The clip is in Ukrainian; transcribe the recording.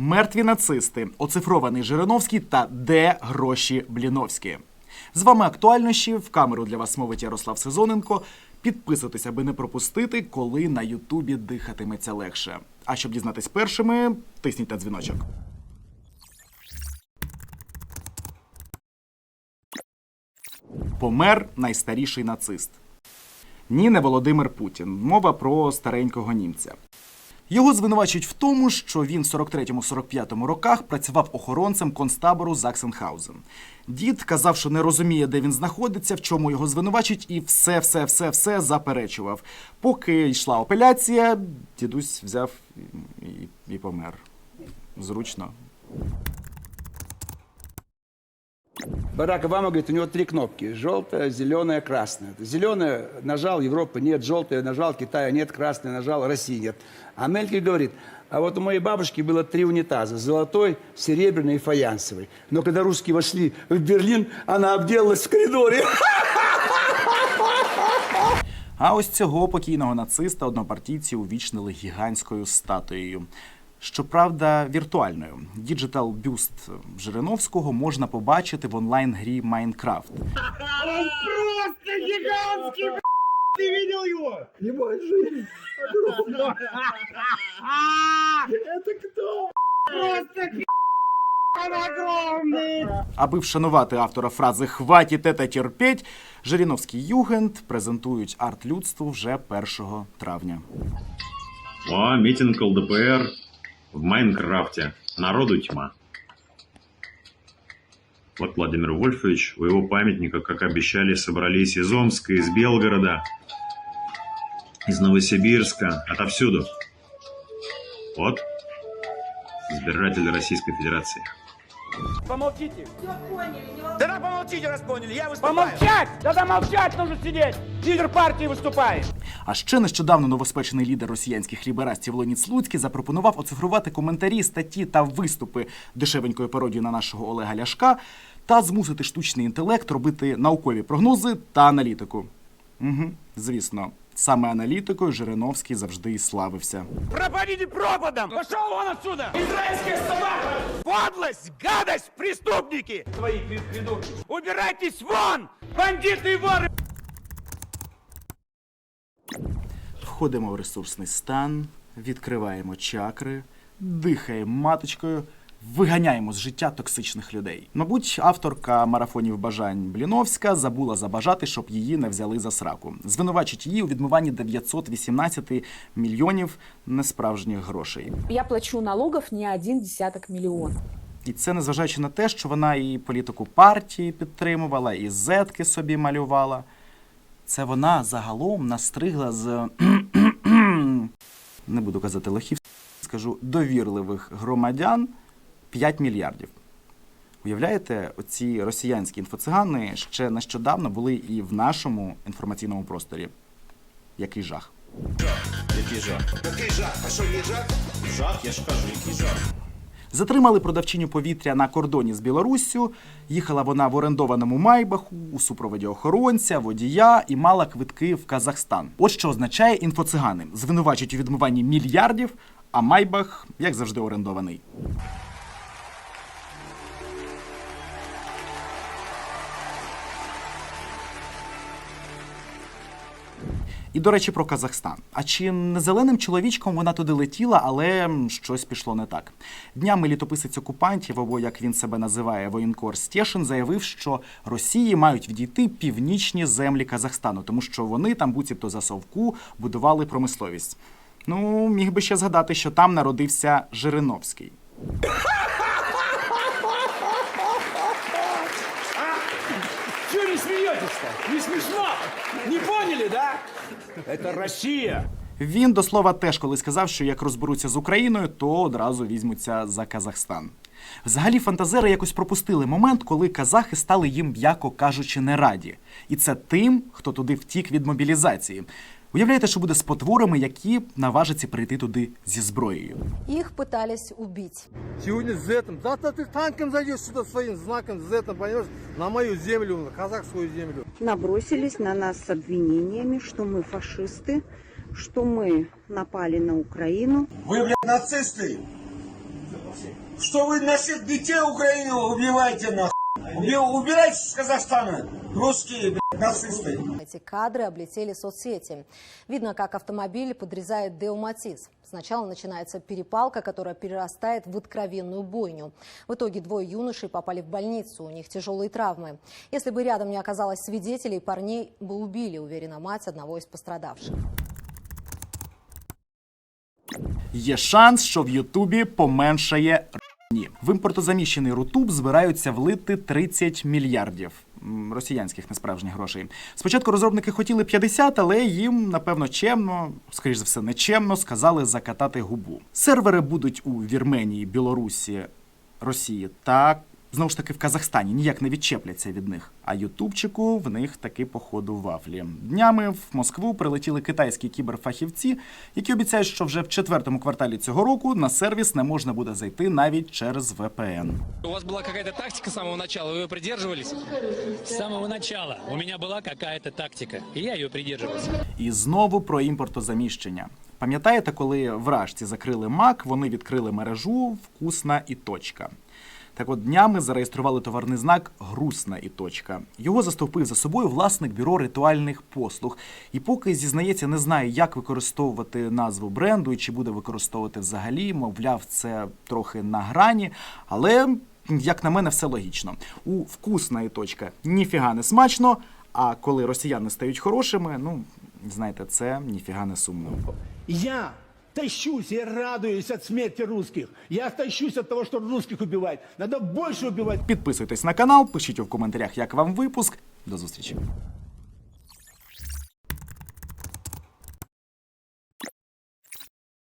Мертві нацисти, оцифрований Жириновський та де гроші Бліновські. З вами актуальнощі в камеру для вас мовить Ярослав Сезоненко. Підписуйтесь, аби не пропустити, коли на Ютубі дихатиметься легше. А щоб дізнатись першими, тисніть на дзвіночок. Помер найстаріший нацист. Ні, не Володимир Путін. Мова про старенького німця. Його звинувачують в тому, що він в 43-45 роках працював охоронцем концтабору Заксенхаузен. Дід казав, що не розуміє, де він знаходиться, в чому його звинувачують, і все, все, все, все заперечував. Поки йшла апеляція, дідусь взяв і, і, помер. Зручно. Барак Обама говорит, у него три кнопки. Желтая, зеленая, красная. Зеленая нажал, Европы нет. Желтая нажал, Китая нет. Красная нажал, России нет. А Мельки говорит, а вот у моей бабушки было три унитаза. Золотой, серебряный и фаянсовый. Но когда русские вошли в Берлин, она обделалась в коридоре. А ось цього покійного нациста однопартійці увічнили гігантською статуєю. Щоправда, віртуальною. Діджитал бюст Жириновського можна побачити в онлайн-грі Майнкрафт. Он просто гигантский, б***ь. Ты видел его? Не мой жизнь. Это кто? Просто пи***, он огромный. Аби вшанувати автора фрази «Хватить это терпеть», Жириновський Югенд презентують арт людству вже 1 травня. О, митинг ЛДПР В Майнкрафте. Народу тьма. Вот Владимир Вольфович, у его памятника, как обещали, собрались из Омска, из Белгорода, из Новосибирска, отовсюду. Вот, избиратель Российской Федерации. Помолчите. Да помолчите, раз поняли, я выступаю. Помолчать! Да молчать нужно сидеть. Лидер партии выступает. А ще нещодавно новоспечений лідер росіянських ліберастів Леонід Слуцький запропонував оцифрувати коментарі, статті та виступи дешевенької пародії на нашого Олега Ляшка та змусити штучний інтелект робити наукові прогнози та аналітику. Угу, звісно, саме аналітикою Жириновський завжди і славився. Пропадите пропадом! Пошел вон отсюда! Израильская собака! Подлость, гадость, преступники! Твои придурки! Убирайтесь вон! Бандиты и воры! Входимо в ресурсний стан, відкриваємо чакри, дихаємо маточкою, виганяємо з життя токсичних людей. Мабуть, авторка марафонів бажань Бліновська забула забажати, щоб її не взяли за сраку. Звинувачить її у відмиванні 918 мільйонів несправжніх грошей. Я плачу налогов не один десяток миллионов. І це незважаючи на те, що вона і політику партії підтримувала, і зетки собі малювала. Це вона загалом настригла з не буду казати лохів, скажу довірливих громадян 5 мільярдів. Уявляєте, оці росіянські інфоцигани ще нещодавно були і в нашому інформаційному просторі. Який жах. Який жах? Який жах? А що є жах? Жах, я ж кажу, який жах. Затримали продавчиню повітря на кордоні з Білоруссю. Їхала вона в орендованому майбаху у супроводі охоронця, водія і мала квитки в Казахстан. От що означає інфоцигани. Звинувачують у відмиванні мільярдів, а майбах, як завжди, орендований. І до речі, про Казахстан. А чи не зеленим чоловічком вона туди летіла, але щось пішло не так. Днями літописець окупантів, або як він себе називає, воєнкор Стєшин, заявив, що Росії мають відійти північні землі Казахстану, тому що вони там, буцімто за совку, будували промисловість. Ну, міг би ще згадати, що там народився Жириновський. Чего не смеетесь-то? Не смешно? Не поняли, да? Это Россия. Він до слова теж коли сказав, що як розберуться з Україною, то одразу візьмуться за Казахстан. Взагалі, фантазери якось пропустили момент, коли казахи стали їм, м'яко кажучи, не раді. І це тим, хто туди втік від мобілізації. Уявляєте, що буде з потворами, які наважаться прийти туди зі зброєю. Их пытались убить. Сегодня с зетом. Завтра ты танком зайдешь сюда своим знаком с зетом, понимаешь, на мою землю, на казахскую землю. набросились на нас с обвинениями, что мы фашисты, что мы напали на Украину. Вы, блядь, нацисты. Что вы наших детей Украины убиваете нахуй? Уби- Убирайтесь из Казахстана, русские, блядь, нацисты. Эти кадры облетели соцсети. Видно, как автомобиль подрезает Део Матис. Сначала начинается перепалка, которая перерастает в откровенную бойню. В итоге двое юношей попали в больницу, у них тяжелые травмы. Если бы рядом не оказалось свидетелей, парней бы убили, уверена мать одного из пострадавших. Є шанс, що в Ютубі поменшає ні. В імпортозаміщений Рутуб збираються влити 30 мільярдів. Росіянських несправжніх грошей. Спочатку розробники хотіли 50, але їм, напевно, чемно, скоріш за все, нечемно, сказали закатати губу. Сервери будуть у Вірменії, Білорусі, Росії та знову ж таки в Казахстані ніяк не відчепляться від них. А ютубчику в них таки походу вафлі. Днями в Москву прилетіли китайські кіберфахівці, які обіцяють, що вже в четвертому кварталі цього року на сервіс не можна буде зайти навіть через VPN. У вас была какая-то тактика с самого начала, вы ее придерживались? С самого начала у меня была какая-то тактика, и я ее придерживался. І знову про імпортозаміщення. Пам'ятаєте, коли вражці закрили МАК, вони відкрили мережу Вкусна і точка. Так от днями зареєстрували товарний знак Грусна і точка. Його застовпив за собою власник бюро ритуальних послуг. І поки зізнається, не знає, як використовувати назву бренду і чи буде використовувати взагалі. Мовляв, це трохи на грані, але як на мене, все логічно. У вкусна і точка ніфіга не смачно. А коли росіяни стають хорошими, ну знаєте, це ніфіга не сумно. Я тащусь я радуюсь от смерти русских. Я тащусь от того, что русских убивают. Надо больше убивать. Підписуйтесь на канал, пишіть у коментарях, як вам випуск. До зустрічі.